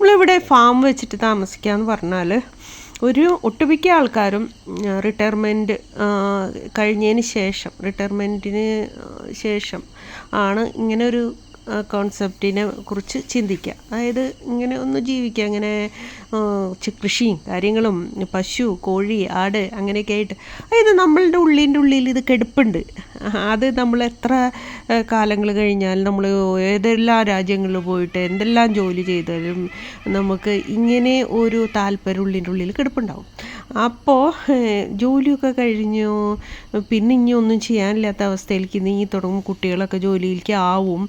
നമ്മളിവിടെ ഫാം വെച്ചിട്ട് താമസിക്കുക എന്ന് പറഞ്ഞാൽ ഒരു ഒട്ടുമിക്ക ആൾക്കാരും റിട്ടയർമെന്റ് കഴിഞ്ഞതിന് ശേഷം റിട്ടയർമെന്റിന് ശേഷം ആണ് ഇങ്ങനെ ഒരു കോൺസെപ്റ്റിനെ കുറിച്ച് ചിന്തിക്കുക അതായത് ഇങ്ങനെ ഒന്ന് ജീവിക്കുക അങ്ങനെ കൃഷിയും കാര്യങ്ങളും പശു കോഴി ആട് അങ്ങനെയൊക്കെ ആയിട്ട്. അതായത് നമ്മളുടെ ഉള്ളിന്റെ ഉള്ളിൽ ഇത് കെടുപ്പുണ്ട്. അത് നമ്മൾ എത്ര കാലങ്ങൾ കഴിഞ്ഞാൽ നമ്മൾ ഏതെല്ലാം രാജ്യങ്ങളിൽ പോയിട്ട് എന്തെല്ലാം ജോലി ചെയ്താലും നമുക്ക് ഇങ്ങനെ ഒരു താല്പര്യം ഉള്ളിന്റെ ഉള്ളിൽ കിടപ്പുണ്ടാവും. അപ്പോൾ ജോലിയൊക്കെ കഴിഞ്ഞു പിന്നെ ഇനി ഒന്നും ചെയ്യാനില്ലാത്ത അവസ്ഥയിലേക്ക് നീ തുടങ്ങും. കുട്ടികളൊക്കെ ജോലിയിലേക്ക് ആവും.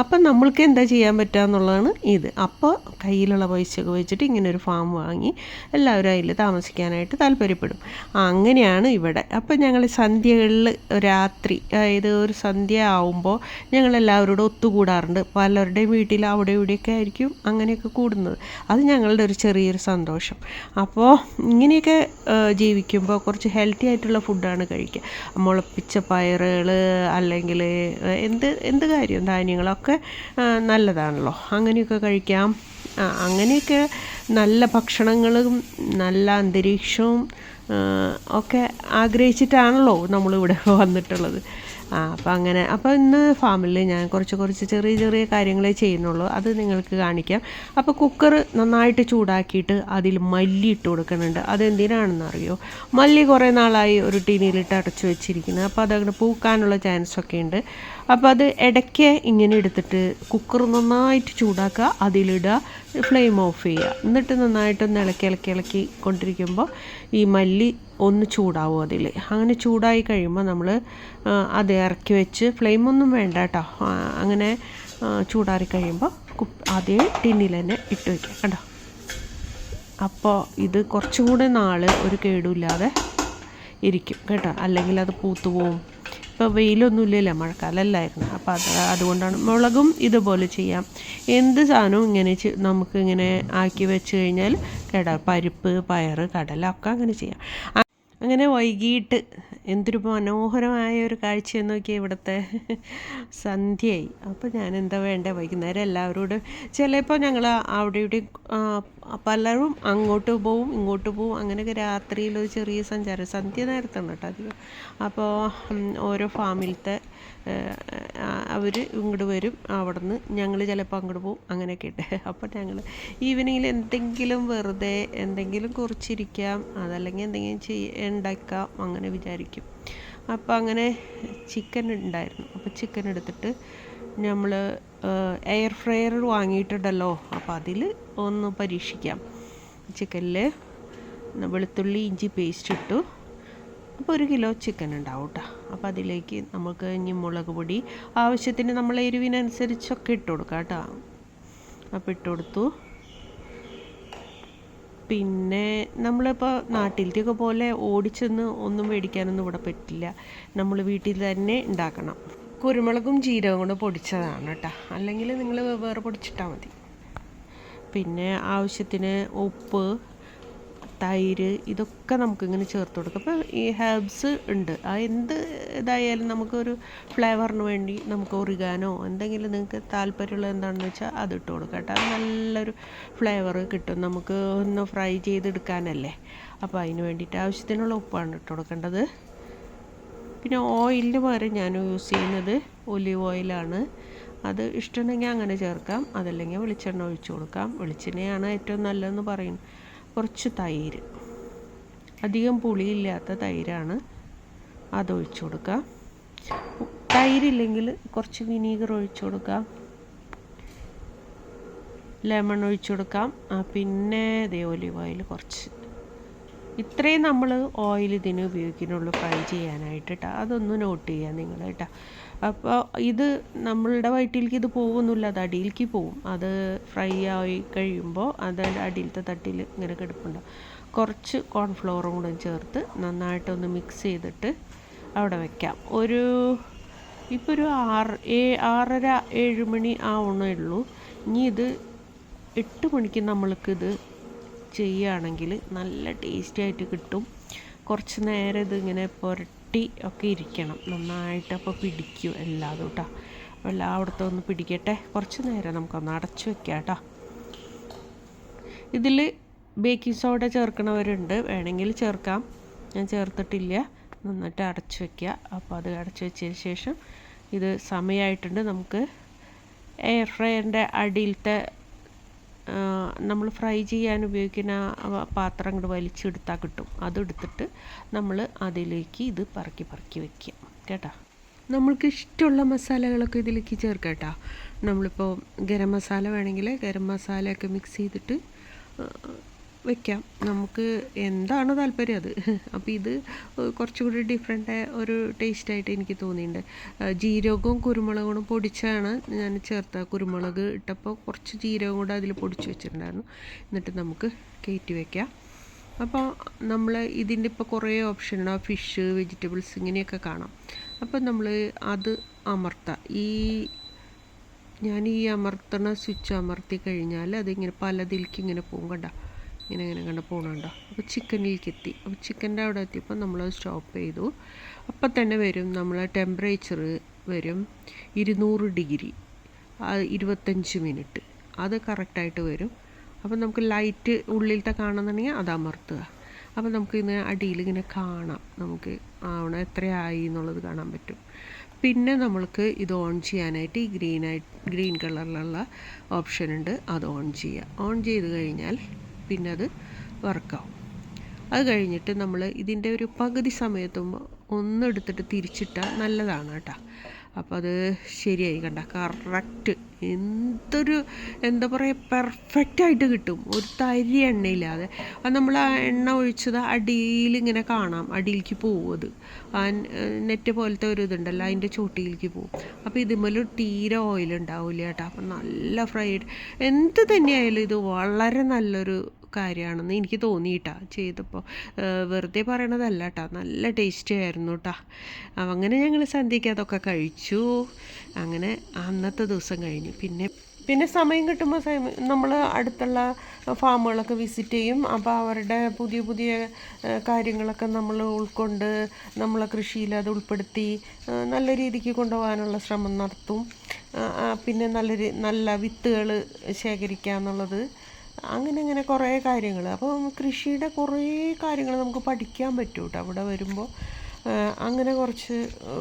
അപ്പം നമ്മൾക്ക് എന്താ ചെയ്യാൻ പറ്റുക എന്നുള്ളതാണ് ഇത്. അപ്പോൾ കയ്യിലുള്ള പൈസയൊക്കെ വെച്ചിട്ട് ഇങ്ങനെ ഒരു ഫാം വാങ്ങി എല്ലാവരും അതിൽ താമസിക്കാനായിട്ട് താല്പര്യപ്പെടും. അങ്ങനെയാണ് ഇവിടെ. അപ്പം ഞങ്ങൾ സന്ധ്യകളിൽ രാത്രി അതായത് ഒരു സന്ധ്യ ആവുമ്പോൾ ഞങ്ങൾ എല്ലാവരോടും ഒത്തുകൂടാറുണ്ട്. പലരുടെയും വീട്ടിൽ അവിടെ ഇവിടെയൊക്കെ ആയിരിക്കും അങ്ങനെയൊക്കെ കൂടുന്നത്. അത് ഞങ്ങളുടെ ഒരു ചെറിയൊരു സന്തോഷം. അപ്പോൾ ഇങ്ങനെയൊക്കെ ജീവിക്കുമ്പോൾ കുറച്ച് ഹെൽത്തി ആയിട്ടുള്ള ഫുഡാണ് കഴിക്കുക. മുളപ്പിച്ച പയറുകൾ അല്ലെങ്കിൽ എന്ത് എന്ത് കാര്യം ധാന്യങ്ങളൊക്കെ ആ, നല്ലതാണല്ലോ. അങ്ങനെയൊക്കെ കഴിക്കാം. അങ്ങനെയൊക്കെ നല്ല ഭക്ഷണങ്ങളും നല്ല അന്തരീക്ഷവും ഒക്കെ ആഗ്രഹിച്ചിട്ടാണല്ലോ നമ്മളിവിടെ വന്നിട്ടുള്ളത്. ആ അപ്പം അങ്ങനെ അപ്പോൾ ഇന്ന് ഫാമിൽ ഞാൻ കുറച്ച് കുറച്ച് ചെറിയ ചെറിയ കാര്യങ്ങളെ ചെയ്യുന്നുള്ളൂ. അത് നിങ്ങൾക്ക് കാണിക്കാം. അപ്പോൾ കുക്കർ നന്നായിട്ട് ചൂടാക്കിയിട്ട് അതിൽ മല്ലി ഇട്ട് കൊടുക്കുന്നുണ്ട്. അതെന്തിനാണെന്ന് അറിയോ മല്ലി കുറേ നാളായി ഒരു ടീനിയിലിട്ട് അടച്ചു വെച്ചിരിക്കുന്നത് അപ്പോൾ അതങ്ങനെ പൂക്കാനുള്ള ചാൻസൊക്കെ ഉണ്ട്. അപ്പോൾ അത് ഇടയ്ക്ക് ഇങ്ങനെ എടുത്തിട്ട് കുക്കർ നന്നായിട്ട് ചൂടാക്കുക അതിലിടുക ഫ്ലെയിം ഓഫ് ചെയ്യുക. എന്നിട്ട് നന്നായിട്ടൊന്ന് ഇളക്കി ഇളക്കി ഇളക്കി കൊണ്ടിരിക്കുമ്പോൾ ഈ മല്ലി ഒന്ന് ചൂടാവും അതിൽ അങ്ങനെ ചൂടായി കഴിയുമ്പോൾ നമ്മൾ അത് ഇറക്കി വെച്ച് ഫ്ലെയിമൊന്നും വേണ്ട കേട്ടോ അങ്ങനെ ചൂടാറി കഴിയുമ്പോൾ അതേ ടിന്നിൽ തന്നെ ഇട്ട് വയ്ക്കുക കേട്ടോ അപ്പോൾ ഇത് കുറച്ചും കൂടെ നാൾ ഒരു കേടുമില്ലാതെ ഇരിക്കും കേട്ടോ. അല്ലെങ്കിൽ അത് പൂത്തു പോവും ഇപ്പോൾ വെയിലൊന്നുമില്ലല്ലോ മഴക്കാലമല്ലായിരുന്നു. അപ്പോൾ അത് അതുകൊണ്ടാണ് മുളകും ഇതുപോലെ ചെയ്യാം. എന്ത് സാധനവും ഇങ്ങനെ നമുക്ക് ഇങ്ങനെ ആക്കി വെച്ച് കഴിഞ്ഞാൽ കേടാ പരിപ്പ് പയർ കടല ഒക്കെ അങ്ങനെ ചെയ്യാം. അങ്ങനെ വൈകിട്ട് എന്തൊരു മനോഹരമായ ഒരു കാഴ്ചയെന്ന് നോക്കിയാൽ ഇവിടുത്തെ സന്ധ്യയായി. അപ്പോൾ ഞാൻ എന്താ വേണ്ടേ? വൈകുന്നേരം എല്ലാവരോടും ചിലപ്പോൾ ഞങ്ങൾ അവിടെ ഇവിടെ പലരും അങ്ങോട്ട് പോവും ഇങ്ങോട്ട് പോവും. അങ്ങനെയൊക്കെ രാത്രിയിൽ ഒരു ചെറിയ സഞ്ചാരം സന്ധ്യ നേരത്താണ് കേട്ടോ അധികം. അപ്പോൾ ഓരോ ഫാമിലത്തെ അവർ ഇങ്ങോട്ട് വരും. അവിടെ നിന്ന് ഞങ്ങൾ ചിലപ്പോൾ അങ്ങോട്ട് പോവും. അങ്ങനെയൊക്കെ ഉണ്ട് അപ്പോൾ ഞങ്ങൾ ഈവനിങ്ങിൽ എന്തെങ്കിലും വെറുതെ എന്തെങ്കിലും കുറിച്ചിരിക്കാം. അതല്ലെങ്കിൽ എന്തെങ്കിലും ചെയ്യ ഉണ്ടാക്കാം. അങ്ങനെ വിചാരിക്കും. അപ്പോൾ അങ്ങനെ ചിക്കൻ ഉണ്ടായിരുന്നു. അപ്പോൾ ചിക്കൻ എടുത്തിട്ട് നമ്മൾ എയർ ഫ്രയർ വാങ്ങിയിട്ടുണ്ടല്ലോ. അപ്പോൾ അതിൽ ഒന്ന് പരീക്ഷിക്കാം. ചിക്കനിൽ വെളുത്തുള്ളി ഇഞ്ചി പേസ്റ്റ് ഇട്ടു. അപ്പോൾ ഒരു കിലോ ചിക്കൻ ഉണ്ടാവും കേട്ടോ അപ്പോൾ അതിലേക്ക് നമുക്ക് ഇനി മുളക് പൊടി ആവശ്യത്തിന് നമ്മൾ എരിവിനനുസരിച്ചൊക്കെ ഇട്ട് കൊടുക്കാം കേട്ടോ അപ്പോൾ ഇട്ട് കൊടുത്തു. പിന്നെ നമ്മളിപ്പോൾ നാട്ടിലത്തെയൊക്കെ പോലെ ഓടിച്ചെന്ന് ഒന്നും മേടിക്കാനൊന്നും ഇവിടെ പറ്റില്ല. നമ്മൾ വീട്ടിൽ തന്നെ ഉണ്ടാക്കണം. കുരുമുളകും ജീരകവും കൂടെ പൊടിച്ചതാണ് കേട്ടോ. അല്ലെങ്കിൽ നിങ്ങൾ വേറെ പൊടിച്ചിട്ടാൽ മതി. പിന്നെ ആവശ്യത്തിന് ഉപ്പ് തൈര് ഇതൊക്കെ നമുക്കിങ്ങനെ ചേർത്ത് കൊടുക്കാം. അപ്പോൾ ഈ ഹെർബ്സ് ഉണ്ട്. ആ എന്ത് ഇതായാലും നമുക്കൊരു ഫ്ലേവറിന് വേണ്ടി നമുക്ക് ഒറിഗാനോ എന്തെങ്കിലും നിങ്ങൾക്ക് താല്പര്യമുള്ളത് എന്താണെന്ന് വെച്ചാൽ അത് ഇട്ട് കൊടുക്കാം കേട്ടോ. നല്ലൊരു ഫ്ലേവർ കിട്ടും. നമുക്ക് ഒന്ന് ഫ്രൈ ചെയ്തെടുക്കാനല്ലേ. അപ്പോൾ അതിന് വേണ്ടിയിട്ട് ആവശ്യത്തിനുള്ള ഉപ്പാണ് ഇട്ട് കൊടുക്കേണ്ടത്. പിന്നെ ഓയിലിന് പകരം ഞാൻ യൂസ് ചെയ്യുന്നത് ഒലിവ് ഓയിലാണ് അത് ഇഷ്ടമുണ്ടെങ്കിൽ അങ്ങനെ ചേർക്കാം. അതല്ലെങ്കിൽ വെളിച്ചെണ്ണ ഒഴിച്ചു കൊടുക്കാം. വെളിച്ചെണ്ണയാണ് ഏറ്റവും നല്ലതെന്ന് പറയും. കുറച്ച് തൈര്. അധികം പുളിയില്ലാത്ത തൈരാണ്. അത് ഒഴിച്ചു കൊടുക്കാം. തൈരില്ലെങ്കിൽ കുറച്ച് വിനീഗർ ഒഴിച്ചു കൊടുക്കാം. ലെമൺ ഒഴിച്ചു കൊടുക്കാം. പിന്നെ ദേ ഒലിവ് ഓയിൽ കുറച്ച്. ഇത്രയും നമ്മൾ ഓയിൽ ഇതിന് ഉപയോഗിക്കുന്നുള്ളൂ ഫ്രൈ ചെയ്യാനായിട്ട് കേട്ടോ അതൊന്ന് നോട്ട് ചെയ്യുക നിങ്ങൾ കേട്ടോ. അപ്പോൾ ഇത് നമ്മളുടെ വയറ്റിലേക്ക് ഇത് പോകുന്നില്ല അത് അടിയിലേക്ക് പോകും. അത് ഫ്രൈ ആയി കഴിയുമ്പോൾ അത് അടിയിലത്തെ തട്ടിൽ ഇങ്ങനെ കിടപ്പുണ്ടാവും കുറച്ച് കോൺഫ്ലവറും കൂടെ ചേർത്ത് നന്നായിട്ടൊന്ന് മിക്സ് ചെയ്തിട്ട് അവിടെ വെക്കാം. ഒരു ഇപ്പോൾ ഒരു ആറ് ഏ ആറര ഏഴ് മണി ആവണേ ഉള്ളൂ. ഇനി ഇത് എട്ട് മണിക്ക് നമ്മൾക്കിത് ചെയ്യുകയാണെങ്കിൽ നല്ല ടേസ്റ്റി ആയിട്ട് കിട്ടും. കുറച്ച് നേരം ഇതിങ്ങനെ പുരട്ടി ഒക്കെ ഇരിക്കണം. നന്നായിട്ട് അപ്പോൾ പിടിക്കും എല്ലാതും കേട്ടോ അപ്പോൾ എല്ലായിടത്തും ഒന്ന് പിടിക്കട്ടെ. കുറച്ച് നേരം നമുക്കൊന്ന് അടച്ചു വെക്കാം കേട്ടോ ഇതിൽ ബേക്കിംഗ് സോഡ ചേർക്കണവരുണ്ട്. വേണമെങ്കിൽ ചേർക്കാം. ഞാൻ ചേർത്തിട്ടില്ല. നന്നായിട്ട് അടച്ചു വയ്ക്കുക അപ്പോൾ അത് അടച്ചു വെച്ചതിന് ശേഷം ഇത് സമയമായിട്ടുണ്ട് നമുക്ക് എയർ ഫ്രയറിന്റെ അടിയിലത്തെ നമ്മൾ ഫ്രൈ ചെയ്യാൻ ഉപയോഗിക്കുന്ന പാത്രം അങ്ങോട്ട് വലിച്ചെടുത്താൽ കിട്ടും. അതെടുത്തിട്ട് നമ്മൾ അതിലേക്ക് ഇത് പറക്കി പറക്കി വെക്കുക. കേട്ടോ? നമ്മൾക്ക് ഇഷ്ടമുള്ള മസാലകളൊക്കെ ഇതിലേക്ക് ചേർക്കാം കേട്ടോ. നമ്മളിപ്പോൾ ഗരം മസാല വേണമെങ്കിൽ ഗരം മസാലയൊക്കെ മിക്സ് ചെയ്തിട്ട് വെക്കാം. നമുക്ക് എന്താണ് താല്പര്യം അത്? അപ്പോൾ ഇത് കുറച്ചുകൂടി ഡിഫറെന്റ് ഒരു ടേസ്റ്റായിട്ട് എനിക്ക് തോന്നിയിട്ടുണ്ട് ജീരകവും കുരുമുളകും പൊടിച്ചാണ് ഞാൻ ചേർത്ത കുരുമുളക് ഇട്ടപ്പോൾ കുറച്ച് ജീരകം കൂടെ അതിൽ പൊടിച്ച് വെച്ചിട്ടുണ്ടായിരുന്നു. എന്നിട്ട് നമുക്ക് കയറ്റി വെക്കാം. അപ്പോൾ നമ്മൾ ഇതിന്റെ ഇപ്പോൾ കുറേ ഓപ്ഷൻ ഉണ്ടാവും ഫിഷ് വെജിറ്റബിൾസ് ഇങ്ങനെയൊക്കെ കാണാം. അപ്പോൾ നമ്മൾ അത് അമർത്താം. ഈ ഞാൻ ഈ അമർത്തണ സ്വിച്ച് അമർത്തി കഴിഞ്ഞാൽ അതിങ്ങനെ പലതിലേക്ക് ഇങ്ങനെ പോകും കണ്ട. ഇങ്ങനെ ഇങ്ങനെ കണ്ട് പോകണുണ്ടോ അപ്പോൾ ചിക്കനിലേക്ക് എത്തി അപ്പോൾ ചിക്കന്റെ അവിടെ എത്തിയപ്പോൾ നമ്മൾ സ്റ്റോപ്പ് ചെയ്തു. അപ്പം തന്നെ വരും നമ്മൾ ടെമ്പറേച്ചർ വരും ഇരുന്നൂറ് ഡിഗ്രി ഇരുപത്തഞ്ച് മിനിറ്റ് അത് കറക്റ്റായിട്ട് വരും. അപ്പം നമുക്ക് ലൈറ്റ് ഉള്ളിലത്തെ കാണുന്നുണ്ടെങ്കിൽ അത് അമർത്തുക. അപ്പം നമുക്ക് ഇന്ന് അടിയിൽ ഇങ്ങനെ കാണാം. നമുക്ക് ആവണം എത്രയായി എന്നുള്ളത് കാണാൻ പറ്റും. പിന്നെ നമ്മൾക്ക് ഇത് ഓൺ ചെയ്യാനായിട്ട് ഈ ഗ്രീനായിട്ട് ഗ്രീൻ കളറിലുള്ള ഓപ്ഷൻ ഉണ്ട്. അത് ഓൺ ചെയ്യുക. ഓൺ ചെയ്ത് കഴിഞ്ഞാൽ പിന്നെ അത് വർക്കാവും അത് കഴിഞ്ഞിട്ട് നമ്മൾ ഇതിന്റെ ഒരു പകുതി സമയത്തുമ്പോൾ ഒന്നെടുത്തിട്ട് തിരിച്ചിട്ടാൽ നല്ലതാണ് കേട്ടോ. അപ്പോൾ അത് ശരിയായി കണ്ട. കറക്റ്റ് എന്തൊരു എന്താ പറയുക പെർഫെക്റ്റായിട്ട് കിട്ടും. ഒരു തരി എണ്ണയില്ലാതെ. അത് നമ്മൾ ആ എണ്ണ ഒഴിച്ചത് അടിയിൽ ഇങ്ങനെ കാണാം. അടിയിലേക്ക് പോകും അത്. ആ നെറ്റ് പോലത്തെ ഒരു ഇതുണ്ടല്ലോ അതിന്റെ ചോട്ടിയിലേക്ക് പോകും അപ്പോൾ ഇതുമേൽ തീരെ ഓയിൽ ഉണ്ടാവില്ല കേട്ടോ. അപ്പം നല്ല ഫ്രൈഡ് എന്ത് തന്നെയായാലും ഇത് വളരെ നല്ലൊരു കാര്യമാണെന്ന് എനിക്ക് തോന്നിയിട്ടാ ചെയ്തപ്പോൾ. വെറുതെ പറയണതല്ല കേട്ടോ നല്ല ടേസ്റ്റി ആയിരുന്നു കേട്ടോ അങ്ങനെ ഞങ്ങൾ സന്ധ്യയ്ക്ക് അതൊക്കെ കഴിച്ചു. അങ്ങനെ അന്നത്തെ ദിവസം കഴിഞ്ഞു. പിന്നെ പിന്നെ സമയം കിട്ടുമ്പോൾ നമ്മൾ അടുത്തുള്ള ഫാമുകളൊക്കെ വിസിറ്റ് ചെയ്യും. അപ്പോൾ അവരുടെ പുതിയ പുതിയ കാര്യങ്ങളൊക്കെ നമ്മൾ ഉൾക്കൊണ്ട് നമ്മളെ കൃഷിയിൽ അത് ഉൾപ്പെടുത്തി നല്ല രീതിക്ക് കൊണ്ടുപോകാനുള്ള ശ്രമം നടത്തും. പിന്നെ നല്ല നല്ല വിത്തുകൾ ശേഖരിക്കുക എന്നുള്ളത് അങ്ങനെ അങ്ങനെ കുറേ കാര്യങ്ങൾ അപ്പോൾ കൃഷിയുടെ കുറേ കാര്യങ്ങൾ നമുക്ക് പഠിക്കാൻ പറ്റും കേട്ടോ അവിടെ വരുമ്പോൾ അങ്ങനെ കുറച്ച്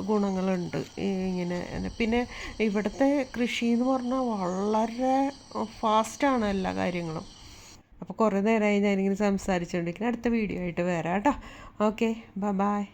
ഗുണങ്ങളുണ്ട്. ഇങ്ങനെ പിന്നെ ഇവിടുത്തെ കൃഷി എന്ന് പറഞ്ഞാൽ വളരെ ഫാസ്റ്റാണ് എല്ലാ കാര്യങ്ങളും. അപ്പോൾ കുറേ നേരമായി ഞാനിങ്ങനെ സംസാരിച്ചുകൊണ്ടിരിക്കുന്നത് അടുത്ത വീഡിയോ ആയിട്ട് വരാം കേട്ടോ. Okay bye